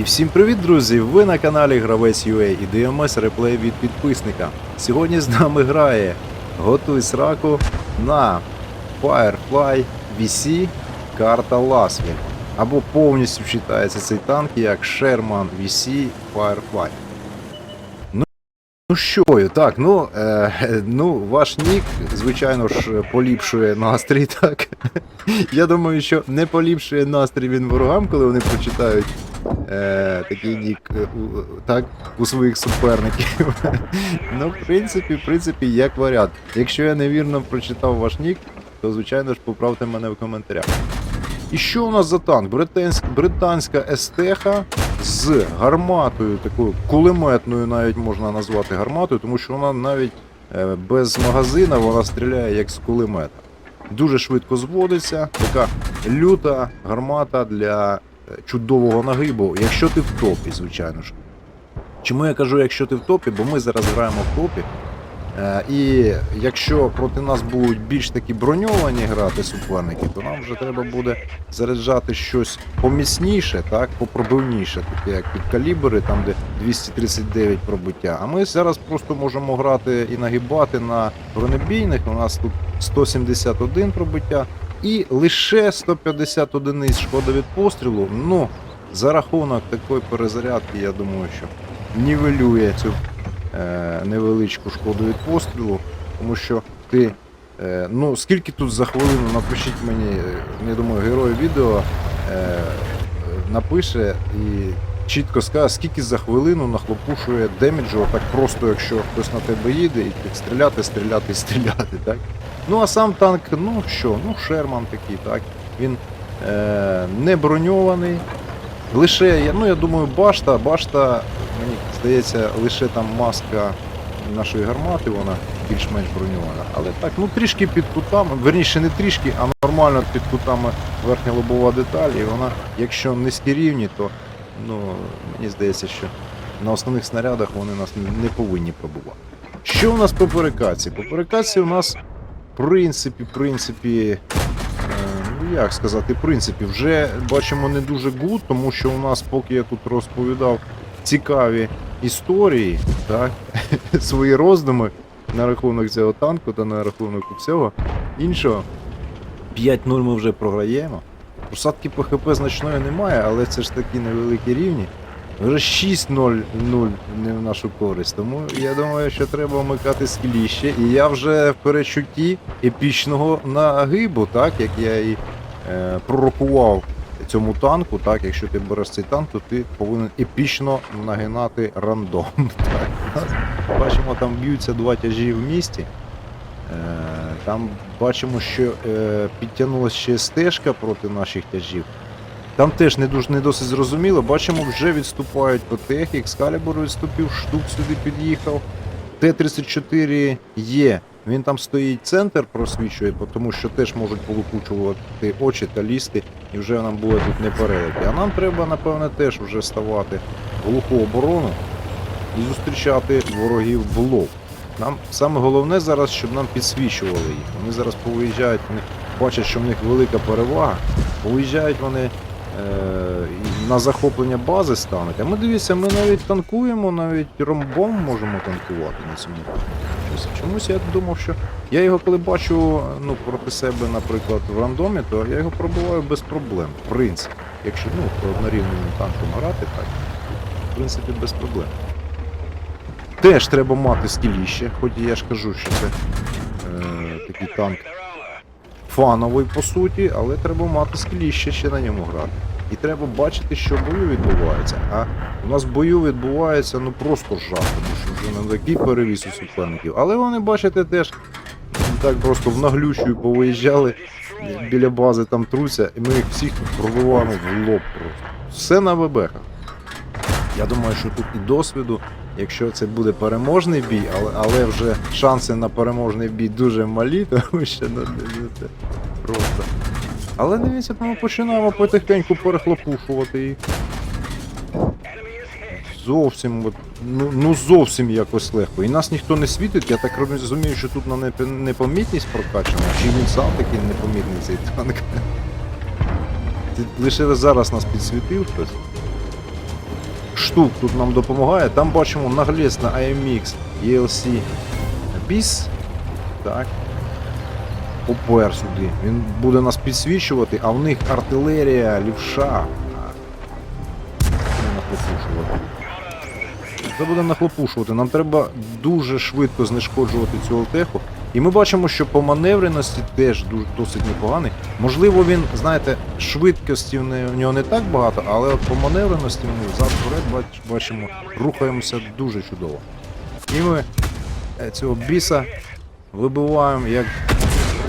І всім привіт, друзі! Ви на каналі Гравець UA і дивимося реплей від підписника. Сьогодні з нами грає Готуй сраку на Firefly VC карта Ласвін. Або повністю читається цей танк як Sherman VC Firefly. Ну, ну що, так, ну, е, ну, ваш нік, звичайно ж, поліпшує настрій, так. Я думаю, що не поліпшує настрій він ворогам, коли вони прочитають е, такий нік е, у, так, у своїх суперників. ну, в принципі, в принципі, як варіант. Якщо я невірно прочитав ваш нік, то звичайно ж поправте мене в коментарях. І що у нас за танк? Британська, британська естеха з гарматою, такою кулеметною навіть можна назвати гарматою, тому що вона навіть е, без магазина вона стріляє як з кулемета. Дуже швидко зводиться, така люта гармата для е, чудового нагибу, якщо ти в топі, звичайно ж. Чому я кажу, якщо ти в топі, бо ми зараз граємо в топі. Е, І якщо проти нас будуть більш такі броньовані грати суперники, то нам вже треба буде заряджати щось поміцніше, так, попробивніше, таке як під калібри, там де 239 пробиття. А ми зараз просто можемо грати і нагибати на бронебійних. У нас тут 171 пробиття і лише 150 одиниць шкода від пострілу. Ну, за рахунок такої перезарядки, я думаю, що нівелює цю е, невеличку шкоду від пострілу, тому що ти. Е, ну, скільки тут за хвилину, напишіть мені, е, я думаю, герой відео е, напише і чітко скаже, скільки за хвилину нахлопушує деміджу, так просто, якщо хтось на тебе їде, і стріляти, стріляти, стріляти, так? Ну а сам танк, ну що, ну Шерман такий, так. Він е, не броньований. Лише, ну я думаю, башта, башта, мені здається, лише там маска нашої гармати, вона більш-менш броньована. Але так, ну трішки під кутами, верніше не трішки, а нормально під кутами верхня лобова деталь, і вона, якщо низькі рівні, то ну, мені здається, що на основних снарядах вони нас не повинні пробувати. Що у нас по перекаці? По перекаці у нас, принципі, принципі, Е, Ну, як сказати, принципі, вже бачимо не дуже гуд, тому що у нас, поки я тут розповідав цікаві історії, так, свої роздуми на рахунок цього танку та на рахунок всього іншого. 5-0 ми вже програємо. Просадки по ХП значної немає, але це ж такі невеликі рівні. Вже 6-0 не в нашу користь. Тому я думаю, що треба вмикати скіліще. І я вже в перечутті епічного нагибу, так як я і е, пророкував цьому танку. Так, якщо ти береш цей танк, то ти повинен епічно нагинати рандом. Так. Бачимо, там б'ються два тяжі в місті. Е, Там бачимо, що е, підтягнулася ще стежка проти наших тяжів. Там теж не дуже не досить зрозуміло. Бачимо, вже відступають ПТХ, Екскалібур відступив, штук сюди під'їхав. Т-34 є. Він там стоїть центр, просвічує, тому що теж можуть полупучувати очі та лізти, і вже нам буде тут непереливки. А нам треба, напевне, теж вже ставати глуху оборону і зустрічати ворогів в лоб. Нам саме головне зараз, щоб нам підсвічували їх. Вони зараз повиїжджають, вони бачать, що в них велика перевага. Повиїжджають вони на захоплення бази стануть. А ми дивіться, ми навіть танкуємо, навіть ромбом можемо танкувати на цьому. Чомусь- я думав, що я його коли бачу ну, проти себе, наприклад, в рандомі, то я його пробуваю без проблем. В принципі. Якщо ну, по однорівневим танком грати, так, в принципі, без проблем. Теж треба мати скіліще, хоч я ж кажу, що це е, такий танк фановий по суті, але треба мати скіліще ще на ньому грати. І треба бачити, що в бою відбувається. А у нас в бою відбувається ну просто жах, тому що вже не такий перевіз у суперників. Але вони, бачите, теж так просто в наглющую повиїжджали біля бази там труться, і ми їх всіх пробиваємо в лоб просто. Все на ВБХах. Я думаю, що тут і досвіду, якщо це буде переможний бій, але, але вже шанси на переможний бій дуже малі, тому що ну, ну, це просто. Але дивіться, ми починаємо потихеньку перехлопушувати їх. Зовсім, от, ну, ну зовсім якось легко. І нас ніхто не світить, я так розумію, що тут на непомітність прокачана, чи він сам такий непомітний цей танк. Лише зараз нас підсвітив хтось. штук тут нам допомагає. Там бачимо наглець на AMX ELC BIS. Так. Попер сюди. Він буде нас підсвічувати, а в них артилерія, лівша. Це буде нахлопушувати. Нам треба дуже швидко знешкоджувати цю алтеху. І ми бачимо, що по маневреності теж досить непоганий. Можливо, він, знаєте, швидкості в нього не так багато, але от по маневреності ми взад вперед бачимо, рухаємося дуже чудово. І ми е, цього біса вибиваємо як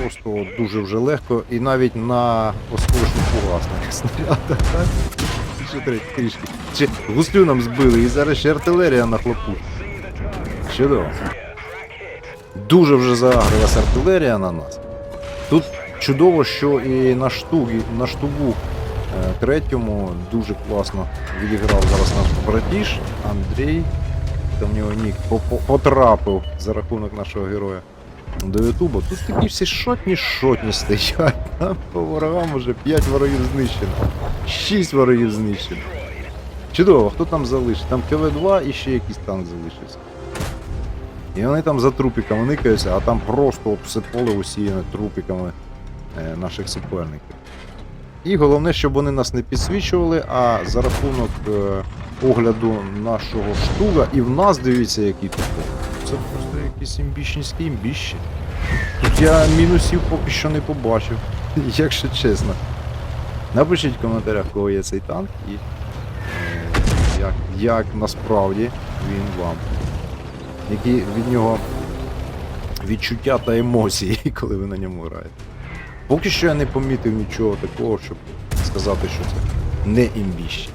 просто дуже вже легко, і навіть на осколочних фугасних снарядах. Ще три- трішки. Ще гуслю нам збили, і зараз ще артилерія нахлопушить. Чудово. Дуже вже заагрилась артилерія на нас. Тут чудово, що і на штугі, на штугу е, третьому дуже класно відіграв зараз наш братіш Андрій. Там в нього нік по- по- потрапив за рахунок нашого героя до Ютуба. Тут такі всі шотні шотні стоять. Там по ворогам уже 5 ворогів знищено. 6 ворогів знищено. Чудово, хто там залишив? Там КВ-2 і ще якийсь танк залишився. І вони там за трупіками никаються, а там просто все поле усіяне трупіками е, наших суперників. І головне, щоб вони нас не підсвічували, а за рахунок е, огляду нашого штуга, і в нас дивіться, який тут. поле. Це просто якісь імбічніські імбіщі. Тут я мінусів поки що не побачив, якщо чесно. Напишіть в коментарях, кого є цей танк і е, як, як насправді він вам. Які від нього відчуття та емоції, коли ви на ньому граєте. Поки що я не помітив нічого такого, щоб сказати, що це не імбіще.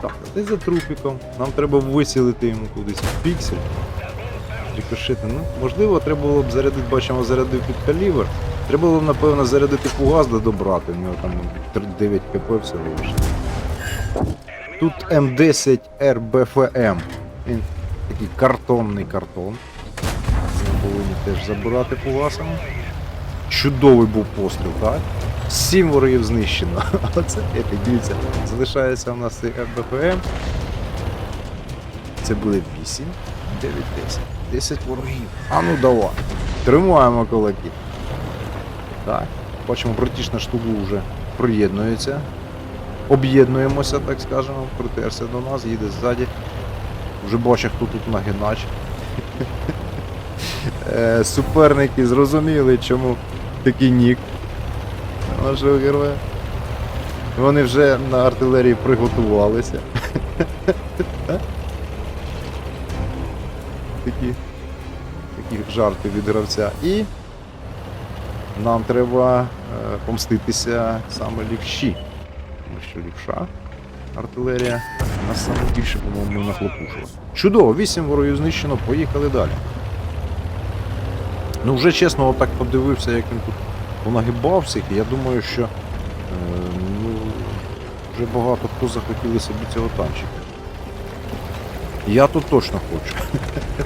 Так, а ти за трупіком. Нам треба висілити йому кудись піксель. Рикошети. Ну, можливо, треба було б зарядити, бачимо, зарядив під калібр. Треба було б, напевно, зарядити фугас да добрати. У нього там 9 кп всього лише. Тут М10 RBFM. Він такий картонний картон. Ми повинні теж забирати фугасами. Чудовий був постріл, так? Сім ворогів знищено. Оце епік, дивіться. Залишається у нас цей РБФМ. Це буде 8, 9, 10. 10 ворогів. А ну давай. Тримаємо кулаки. Так. Бачимо, братіш на вже приєднується. Об'єднуємося, так скажемо, притерся до нас, їде ззаді. Вже бачу, хто тут нагинач. Е, Суперники зрозуміли, чому такий нік нашого героя. Вони вже на артилерії приготувалися. Такі, такі жарти від гравця. І нам треба е, помститися саме лівші. Тому що лівша артилерія нас саме більше, по-моєму, нахлопушила. Чудово, 8 ворогів знищено, поїхали далі. Ну, вже чесно, отак подивився, як він тут понагибав і я думаю, що е, ну, вже багато хто захотіли собі цього танчика. Я тут точно хочу.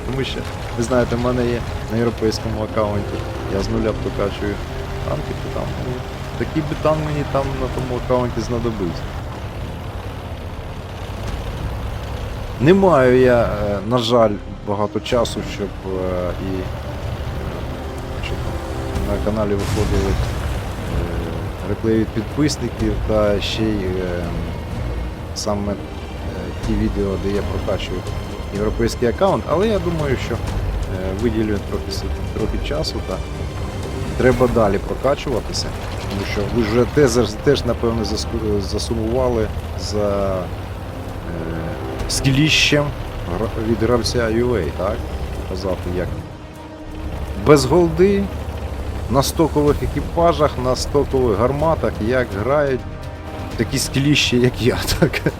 Тому що, ви знаєте, в мене є на європейському аккаунті. Я з нуля прокачую танки, то там ну, такий бетан мені там на тому аккаунті знадобився. Не маю я, е, на жаль, багато часу, щоб е, і е, щоб на каналі виходили реплеї від підписників та ще й саме ті відео, де я прокачую європейський аккаунт, але я думаю, що е, виділю трохи, трохи часу та треба далі прокачуватися, тому що ви вже теж, теж напевно засумували за е, скіліщем від гравця UA, так? Показати, як без голди на стокових екіпажах, на стокових гарматах, як грають такі скіліщі, як я, так.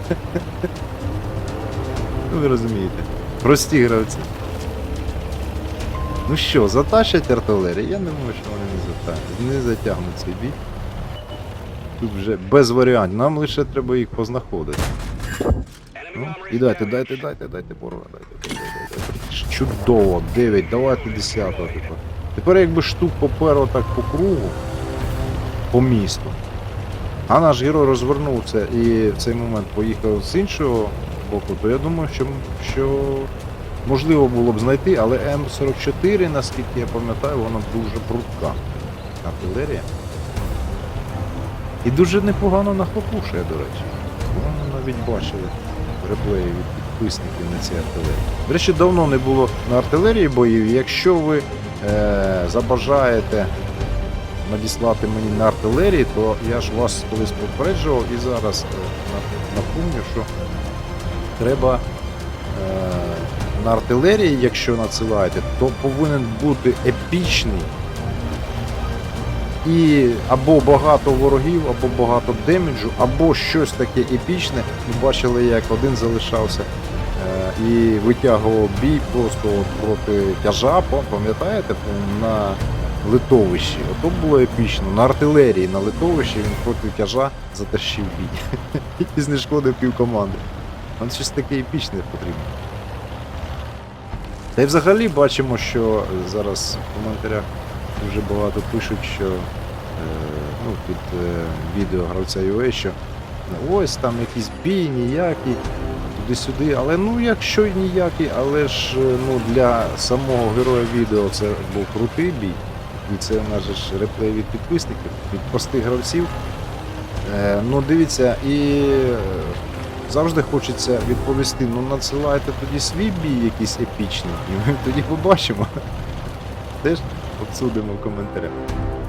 Ну, ви розумієте. Прості гравці. Ну що, затащать артилерію? Я не думаю, що вони не затягнуть. Не затягнуть цей бій. Тут вже без варіантів. Нам лише треба їх познаходити. Ну, і дайте, дайте, дайте, дайте порога, дайте, дайте, дайте. Чудово, 9, давайте 10 тепер. Тепер якби штук поперло так по кругу, по місту. А наш герой розвернувся і в цей момент поїхав з іншого боку, то я думаю, що, що можливо було б знайти, але М44, наскільки я пам'ятаю, вона дуже прудка. Артилерія. І дуже непогано нахлопушує, до речі. Ми навіть бачили реплеї від підписників на цій артилерії. До речі, давно не було на артилерії боїв. Якщо ви е, забажаєте надіслати мені на артилерії, то я ж вас колись попереджував і зараз е, напомню, що треба е, на артилерії, якщо надсилаєте, то повинен бути епічний і або багато ворогів, або багато деміджу, або щось таке епічне. Ми бачили, як один залишався е, і витягував бій просто от проти тяжа, пам'ятаєте, на литовищі. Ото було епічно. На артилерії на литовищі він проти тяжа затащив бій. І знешкодив пів команди. Нам щось таке епічне потрібно. Та й взагалі бачимо, що зараз в коментарях дуже багато пишуть, що е, ну, під е, відео гравця UA, що ось там якийсь бій, ніякий, туди-сюди. Але ну якщо ніякий, але ж е, ну, для самого героя відео це був крутий бій. І це у нас ж реплей від підписників, від простих гравців. Е, ну дивіться, і е, завжди хочеться відповісти, ну надсилайте тоді свій бій якийсь епічний, і ми тоді побачимо. Теж обсудимо в коментарях.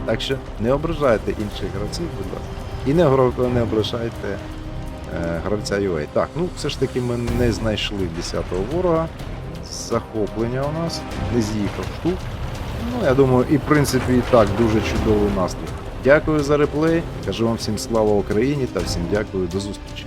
Так що не ображайте інших гравців, будь ласка. І не, не ображайте е, гравця UA. Так, ну все ж таки ми не знайшли 10-го ворога. Захоплення у нас, не з'їхав штук. Ну, я думаю, і в принципі і так дуже чудовий настрій. Дякую за реплей. Кажу вам всім слава Україні та всім дякую до зустрічі.